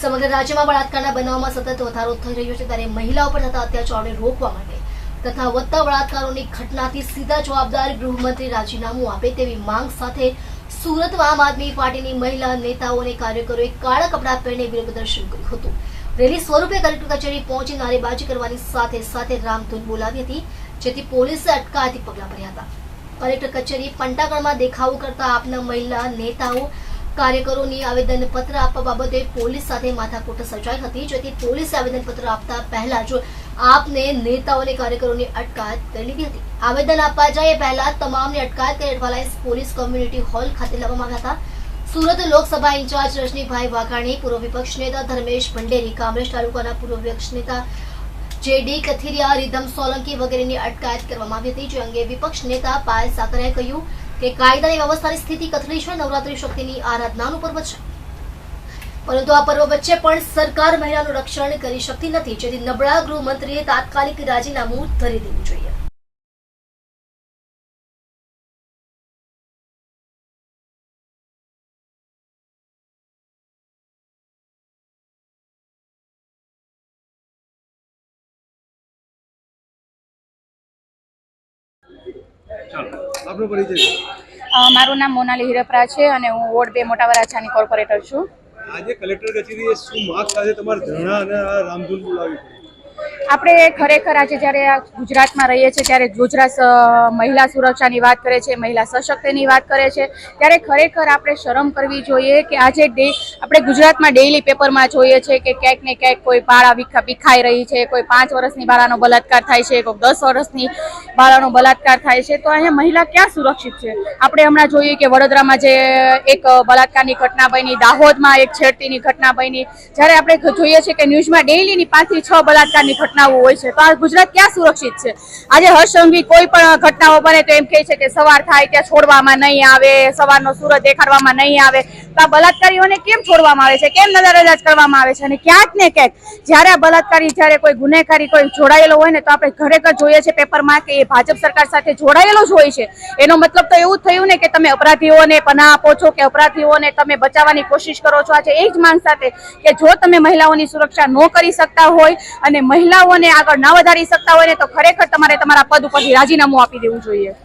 સમગ્ર રાજ્યમાં બળાત્કારના બનાવમાં સતત વધારો થઈ રહ્યો છે ત્યારે મહિલાઓ પર થતા અત્યાચારોને રોકવા માટે તથા વધતા બળાત્કારોની ઘટનાથી સીધા જવાબદાર ગૃહમંત્રી રાજીનામું આપે તેવી માંગ સાથે સુરતમાં આમ આદમી પાર્ટીની મહિલા નેતાઓ અને કાર્યકરોએ કાળા કપડાં પહેરીને વિરોધ પ્રદર્શન કર્યું હતું. રેલી સ્વરૂપે કલેક્ટર કચેરી પહોંચી નારેબાજી કરવાની સાથે સાથે રામધૂન બોલાવી હતી, જેથી પોલીસે અટકાયતી પગલાં ભર્યા હતા. કલેક્ટર કચેરી પંટાગણમાં દેખાવો કરતા આપના મહિલા નેતાઓ કાર્યકરોની આવેદનપત્ર આપવા બાબતે પોલીસ સાથે માથાકૂટ સર્જાઈ હતી. જેથી પોલીસે આવેદનપત્ર આપતા પહેલા જ આપને નેતાઓ અને કાર્યકરોની અટકાયત કરી લીધી હતી. આવેદન આપવા જાય પહેલા તમામને અટકાયત કરી એડવાલાઇન્સ પોલીસ કોમ્યુનિટી હોલ ખાતે લાવવામાં આવ્યા હતા. સુરત લોકસભા ઇન્ચાર્જ રજનીભાઈ વાઘાણી, પૂર્વ વિપક્ષ નેતા ધર્મેશ ભંડેરી, કામરેજ તાલુકાના પૂર્વ વિપક્ષ નેતા જેડી કથિરિયા, રીધમ સોલંકી વગેરેની અટકાયત કરવામાં આવી હતી. જે અંગે વિપક્ષ નેતા પાયલ સાકરિયાએ કહ્યું કે કાયદાની વ્યવસ્થાની સ્થિતિ કથળી છે, નવરાત્રી શક્તિની આરાધનાનું પર્વ છે. પરંતુ આ પર્વ વચ્ચે પણ સરકાર મહિલાનું રક્ષણ કરી શકતી નથી, જેથી નબળા ગૃહમંત્રીએ તાત્કાલિક રાજીનામું ધરી દેવું જોઈએ. ચાલો. આપનો પરિચય મારું નામ મોનાલી હિરપરા છે અને હું વોર્ડ બે મોટા વરાછાની કોર્પોરેટર છું. આજે કલેક્ટર કચેરીએ શું માગ સાથે તમારે ધરણા અને રામધૂન બોલાવી આપણે ખરેખર આજે જ્યારે ગુજરાતમાં રહીએ છીએ, ત્યારે ગુજરાત મહિલા સુરક્ષાની વાત કરે છે, મહિલા સશક્તિની વાત કરે છે, ત્યારે ખરેખર આપણે શરમ કરવી જોઈએ કે આજે આપણે ગુજરાતમાં ડેઇલી પેપરમાં જોઈએ છે કે ક્યાંક ને ક્યાંક કોઈ બાળા વિખા, વિખાઈ રહી છે, કોઈ પાંચ વર્ષની બાળાનો બલાત્કાર થાય છે, કોઈ દસ વર્ષની બાળાનો બલાત્કાર થાય છે, તો અહીંયા મહિલા ક્યાં સુરક્ષિત છે? આપણે હમણાં જોઈએ કે વડોદરામાં જે એક બલાત્કારની ઘટના બની, દાહોદમાં એક છેડતીની ઘટના બની, જ્યારે આપણે જોઈએ છીએ કે ન્યૂઝમાં ડેઈલીની પાંચથી છ બલાત્કારની ઘટનાઓ હોય છે. તો આ ગુજરાત ક્યાં સુરક્ષિત છે? આજે હર્ષંગી કોઈ પણ ઘટનાઓ બને તો એમ કહે છે કે સવાર થાય, ત્યાં છોડવામાં નહીં આવે, સવારનો સૂરજ દેખાડવામાં નહીં આવે. તો આ બલાત્કારીઓને કેમ છોડવામાં આવે છે? કેમ નજરઅંદાજ કરવામાં આવે છે? અને ક્યાંક ને ક્યાંક જ્યારે આ બલાત્કારી જ્યારે કોઈ ગુનેગારી કોઈ જોડાયેલો હોય ને તો આપણે ખરેખર જોઈએ છે, પેપરમાં કે એ ભાજપ સરકાર સાથે જોડાયેલો જ હોય છે. એનો મતલબ તો એવું થયું ને કે તમે અપરાધીઓને પનાહ આપો છો, કે અપરાધીઓને તમે બચાવવાની કોશિશ કરો છો. આજે એ જ માંગ સાથે કે જો તમે મહિલાઓની સુરક્ષા ન કરી શકતા હોય અને મહિલાઓને આગળ ના વધારી શકતા હોય ને તો ખરેખર તમારે તમારા પદ ઉપરથી રાજીનામું આપી દેવું જોઈએ.